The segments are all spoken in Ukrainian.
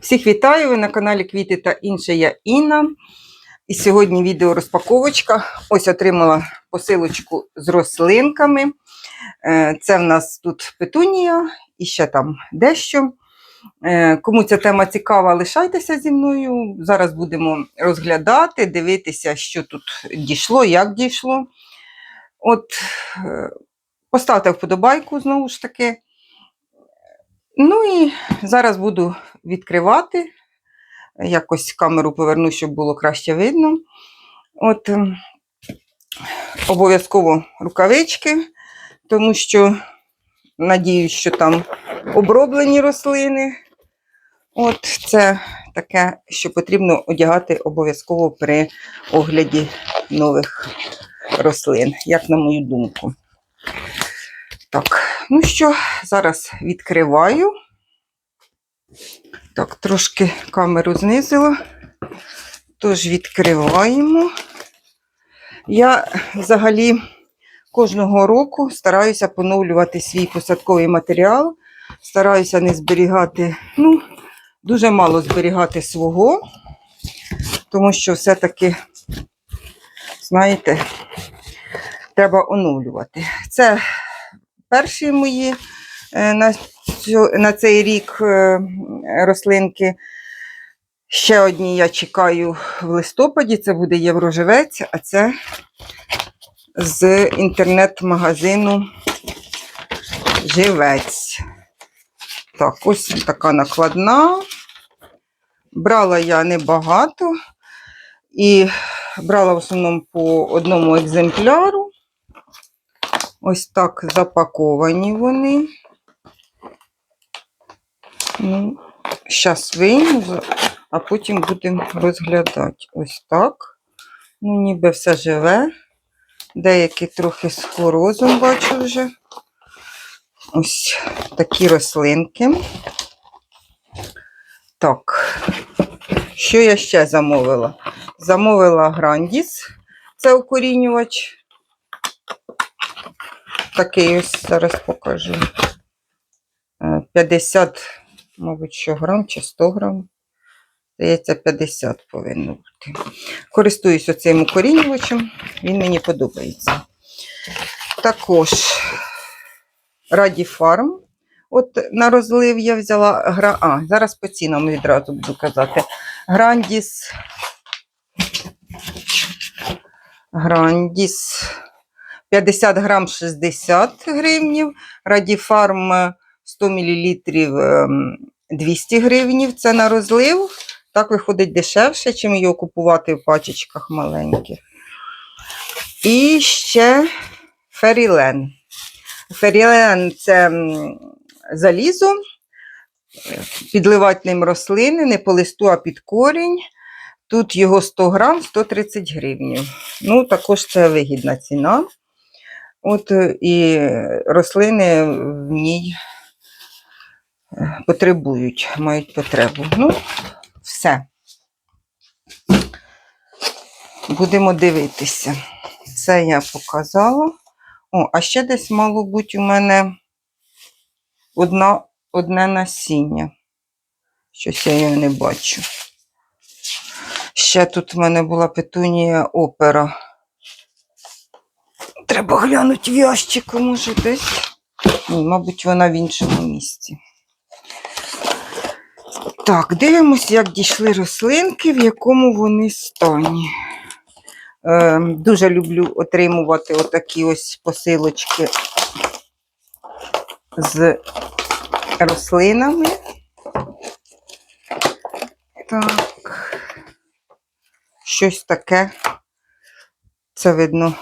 Всіх вітаю! Ви на каналі Квіти та інше я Інна. І сьогодні відео розпаковочка. Ось отримала посилочку з рослинками. Е, Це в нас тут петунія і ще там дещо. Е, Кому ця тема цікава, лишайтеся зі мною. Зараз будемо розглядати, дивитися, що тут дійшло, як дійшло. От, е, поставте вподобайку знову ж таки. Ну і зараз буду відкривати. Якось камеру поверну, щоб було краще видно. От ем, обов'язково рукавички, тому що надіюсь, що там оброблені рослини. От це таке, що потрібно одягати обов'язково при огляді нових рослин, як на мою думку. Так, ну що, зараз відкриваю. Так, трошки камеру знизила. Тож відкриваємо. Я взагалі кожного року стараюся поновлювати свій посадковий матеріал. Стараюся не зберігати, ну, дуже мало зберігати свого, тому що все-таки, знаєте, треба оновлювати. Це перші мої е, на, цю- на цей рік е, рослинки. Ще одні я чекаю в листопаді, це буде Євроживець, а це з інтернет-магазину Живець. Так, ось така накладна. Брала я небагато і брала в основному по одному екземпляру. Ось так запаковані вони. Ну, Зараз вийму, а потім будемо розглядати. Ось так. Ну, ніби все живе. Деякі трохи з хлорозом бачу вже. Ось такі рослинки. Так, що я ще замовила? Замовила Грандіс, це укорінювач. Такий ось зараз покажу. Е, 50, мабуть, що грам чи 100 грам. Здається, 50 повинно бути. Користуюсь оцим укорінювачем, він мені подобається. Також Радіфарм. От на розлив я взяла гра. А, зараз по цінам відразу буду казати. Грандіс. Грандіс 50 грам 60 гривнів. Радіфарм 100 мл 200 гривнів. Це на розлив. Так виходить дешевше, чим його купувати в пачечках маленьких. І ще Ферілен. Ферілен це залізо. Підливати ним рослини не по листу, а під корінь. Тут його 100 грам 130 гривень. Ну, також це вигідна ціна. От е, і рослини в ній е, потребують, мають потребу. Ну, все. Будемо дивитися. Це я показала. О, а ще десь мало бути у мене одна, одне насіння. Щось я його не бачу. Ще тут в мене була петунія опера. Треба глянути в ящику, може десь. Ні, мабуть, вона в іншому місці. Так, дивимося, як дійшли рослинки, в якому вони стані. Е, дуже люблю отримувати отакі ось посилочки з рослинами. Так. Щось таке. Це видно.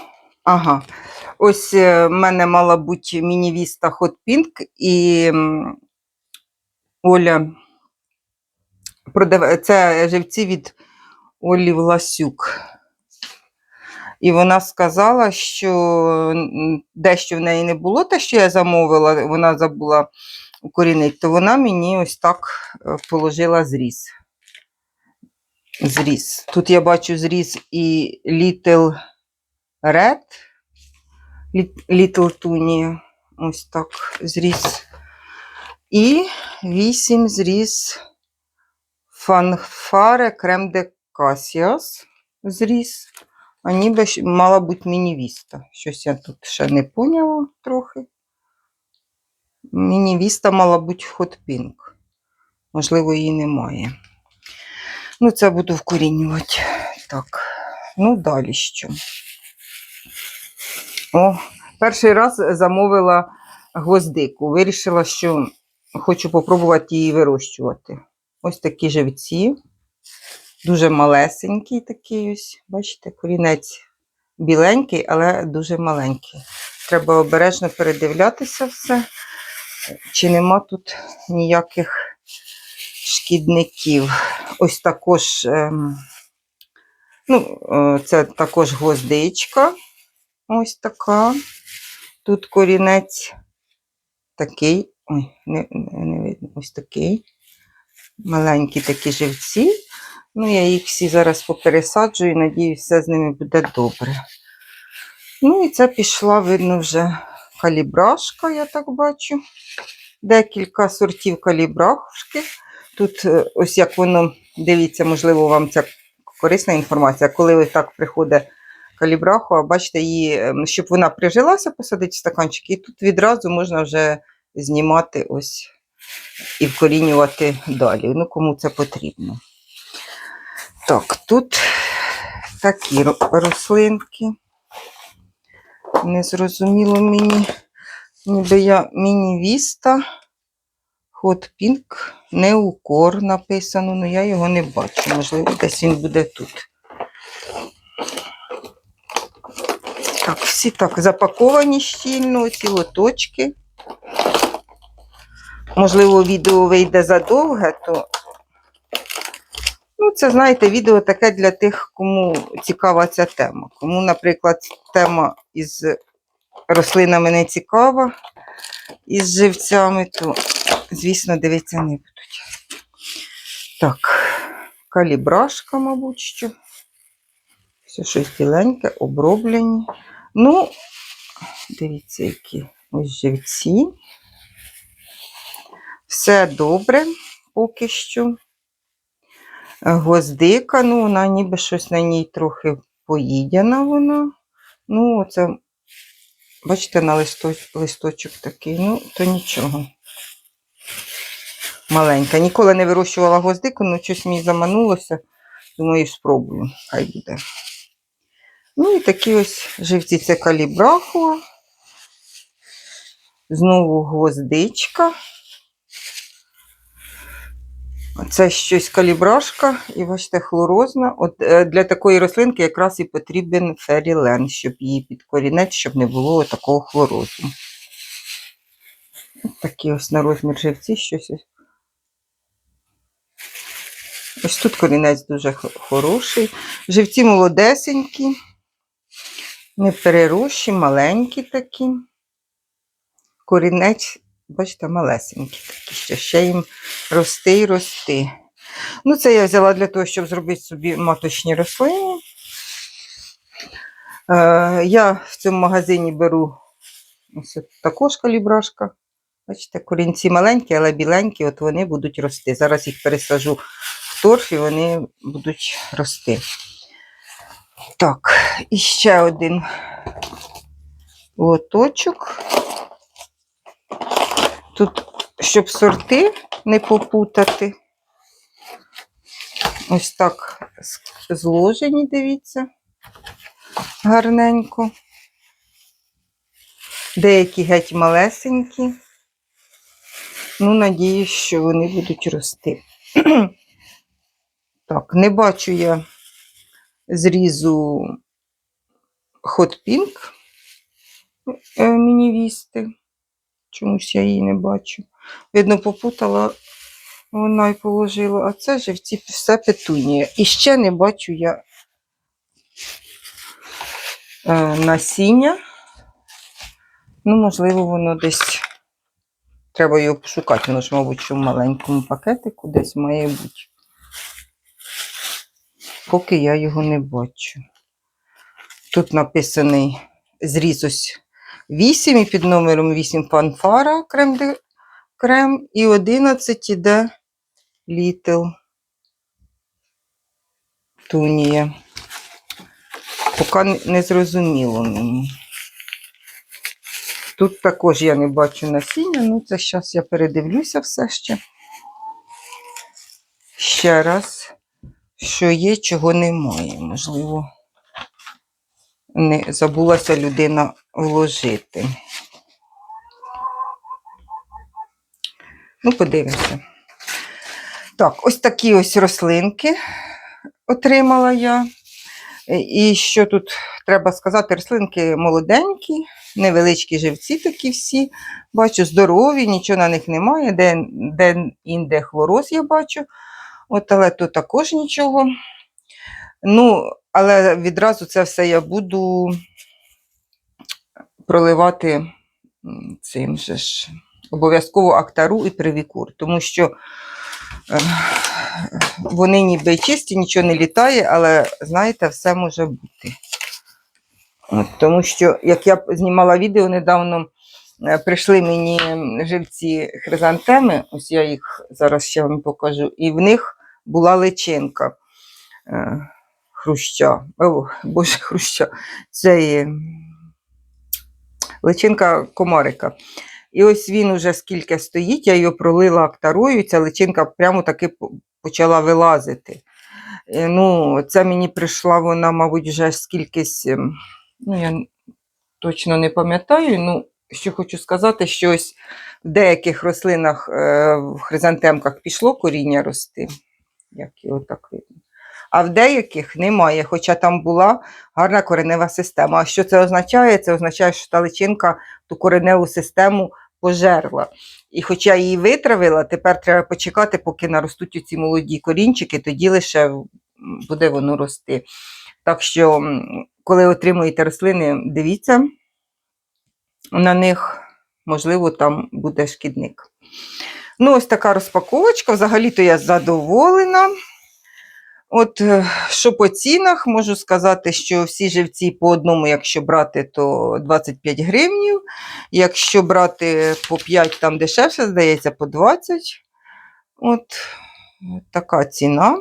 Ага. Ось е, в мене мала бути міні-віста Hot Pink, і Оля продав... це живці від Олі Власюк. І вона сказала, що дещо в неї не було, те, що я замовила, вона забула укорінити, то вона мені ось так е, положила зріз. Зріз. Тут я бачу зріз і Little Red, Lit- Little Tunia. Ось так зріз. І 8 зріз Фанфаре крем де касіас зріс. А ніби мала бути мінівіста. Щось я тут ще не поняла трохи. Мінівіста мала бути хот пінк. Можливо, її немає. Ну, це буду вкорінювати. Так. Ну, далі що? О, перший раз замовила гвоздику. Вирішила, що хочу попробувати її вирощувати. Ось такі живці. Дуже малесенький такий ось. Бачите, корінець біленький, але дуже маленький. Треба обережно передивлятися все, чи нема тут ніяких шкідників. Ось також, ем, ну, е, це також гвоздичка. Ось така. Тут корінець такий. Ой, не, не, не видно, ось такий. Маленькі такі живці. Ну, я їх всі зараз попересаджую, надіюсь, все з ними буде добре. Ну, і це пішла, видно, вже калібрашка, я так бачу. Декілька сортів калібрашки. Тут е, ось як воно, дивіться, можливо, вам ця корисна інформація. Коли ось так приходить калібраху, а бачите, її, ем, щоб вона прижилася, посадити в стаканчик, і тут відразу можна вже знімати ось і вкорінювати далі. Ну, кому це потрібно. Так, тут такі ро- рослинки. Незрозуміло мені, ніби я міні-віста, пінк, неукор написано, але я його не бачу. Можливо, десь він буде тут. Так, всі так запаковані щільно, ці лоточки. Можливо, відео вийде задовге, то Ну, це, знаєте, відео таке для тих, кому цікава ця тема. Кому, наприклад, тема із рослинами не цікава, із живцями, то, звісно, дивитися не будуть. Так, калібрашка, мабуть, що. Все щось біленьке, оброблені. Ну, дивіться, які ось живці. Все добре поки що. Гвоздика, ну, вона ніби щось на ній трохи поїдяна вона. Ну, оце, бачите, на листоч, листочок такий, ну, то нічого. Маленька. Ніколи не вирощувала гвоздику, ну щось мені заманулося. Думаю, спробую, хай буде. Ну і такі ось живці це калібрахуа. Знову гвоздичка. Це щось калібрашка, і бачите, хлорозна. От е, для такої рослинки якраз і потрібен ферілен, щоб її під корінець, щоб не було такого хлорозу. От такі ось на розмір живці щось. ось. Тут корінець дуже хороший. Живці молодесенькі, не маленькі такі. Корінець, бачите, малесенький такий, ще, ще їм рости і рости. Ну, це я взяла для того, щоб зробити собі маточні рослини. Е, я в цьому магазині беру ось також калібрашка. Бачите, корінці маленькі, але біленькі, от вони будуть рости. Зараз їх пересажу в торф і вони будуть рости. Так, і ще один лоточок. Тут, щоб сорти не попутати. Ось так зложені, дивіться, гарненько. Деякі геть малесенькі. Ну, надіюсь, що вони будуть рости. так, не бачу я зрізу Hot е, мінівісти. Чомусь я її не бачу. Видно, попутала, вона й положила. А це живці все петунія. І ще не бачу я е, насіння. Ну, можливо, воно десь. Треба його пошукати. Воно ж, мабуть, в маленькому пакетику десь має бути. Поки я його не бачу. Тут написаний зріз ось 8 і під номером 8 фанфара крем, де, крем і 11 іде Little. Тунія. Поки не зрозуміло мені. Тут також я не бачу насіння, ну це зараз я передивлюся все ще. Ще раз, що є, чого немає. Можливо, не забулася людина вложити. Ну, подивимося. Так, ось такі ось рослинки отримала я. І що тут треба сказати, рослинки молоденькі, невеличкі живці такі всі. Бачу, здорові, нічого на них немає, де, де інде хлороз я бачу. От, але тут також нічого. Ну, але відразу це все я буду проливати цим же ж обов'язково актару і привікур, тому що е, вони ніби чисті, нічого не літає, але знаєте, все може бути. Тому що, як я знімала відео недавно, е, прийшли мені живці хризантеми, ось я їх зараз ще вам покажу, і в них була личинка е, хруща. О, боже, хруща. Це личинка комарика. І ось він уже скільки стоїть, я його пролила актарою, ця личинка прямо таки почала вилазити. Е, Ну, це мені прийшла вона, мабуть, вже скількись, ем, ну, я точно не пам'ятаю. Ну, що хочу сказати, що ось в деяких рослинах, е, в хризантемках пішло коріння рости, як його так видно. А в деяких немає, хоча там була гарна коренева система. А що це означає? Це означає, що та личинка ту кореневу систему пожерла. І хоча її витравила, тепер треба почекати, поки наростуть ці молоді корінчики, тоді лише буде воно рости. Так що, коли отримуєте рослини, дивіться на них, можливо, там буде шкідник. Ну, ось така розпаковочка. Взагалі-то я задоволена. От е, що по цінах, можу сказати, що всі живці по одному, якщо брати, то 25 гривнів. Якщо брати по 5, там дешевше, здається, по 20. От така ціна.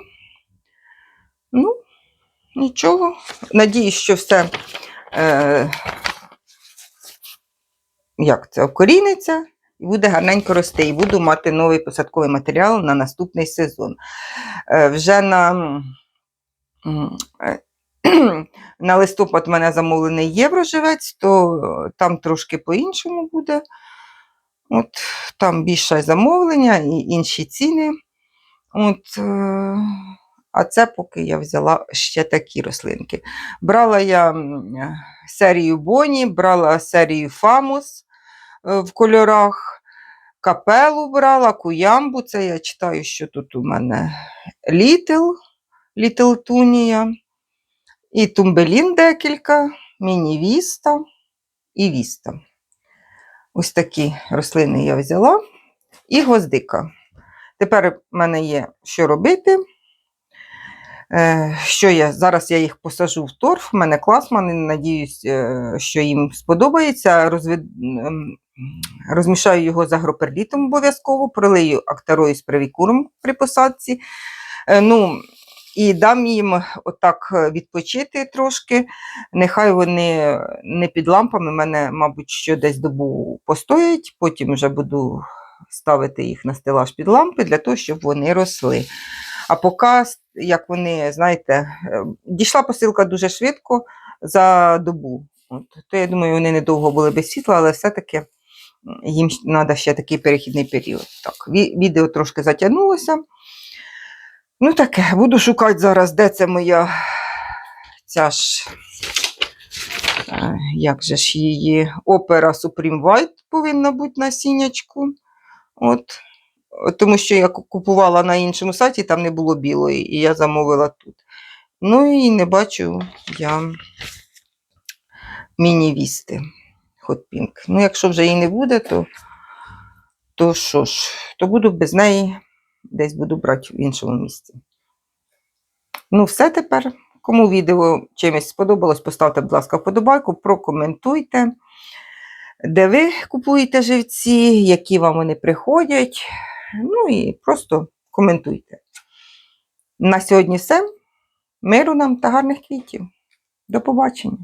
Ну, нічого. Надіюсь, що все е, як це, окоріниться і буде гарненько рости. І буду мати новий посадковий матеріал на наступний сезон. Е, вже на, е, на листопад в мене замовлений євроживець, то там трошки по-іншому буде. От, там більше замовлення і інші ціни. От, е, а це поки я взяла ще такі рослинки. Брала я е, серію Боні, брала серію Фамус е, в кольорах, капелу брала, куямбу. Це я читаю, що тут у мене Літл, Літл Тунія, і Тумбелін декілька, Міні-Віста і Віста. Ось такі рослини я взяла. І гвоздика. Тепер в мене є що робити. Е, Що я? Зараз я їх посажу в торф. У мене класмани, надіюсь, е, що їм сподобається. Розвід... Розмішаю його з агроперлітом обов'язково, пролию актарою з привікуром при посадці. Е, Ну, і дам їм отак відпочити трошки. Нехай вони не під лампами, мене, мабуть, що десь добу постоять, потім вже буду ставити їх на стелаж під лампи для того, щоб вони росли. А поки, як вони, знаєте, е, дійшла посилка дуже швидко за добу. От, то я думаю, вони недовго були без світла, але все-таки їм треба ще такий перехідний період. Так, відео трошки затягнулося. Ну таке, буду шукати зараз, де це моя ця ж, е, як же ж її, опера Supreme White повинна бути на сінячку. От. Тому що я купувала на іншому сайті, там не було білої, і я замовила тут. Ну і не бачу я міні-вісти Hot Pink. Ну, якщо вже її не буде, то, то що ж, то буду без неї десь буду брати в іншому місці. Ну, все тепер. Кому відео чимось сподобалось, поставте, будь ласка, вподобайку, прокоментуйте, де ви купуєте живці, які вам вони приходять. Ну і просто коментуйте. На сьогодні все. Миру нам та гарних квітів. До побачення!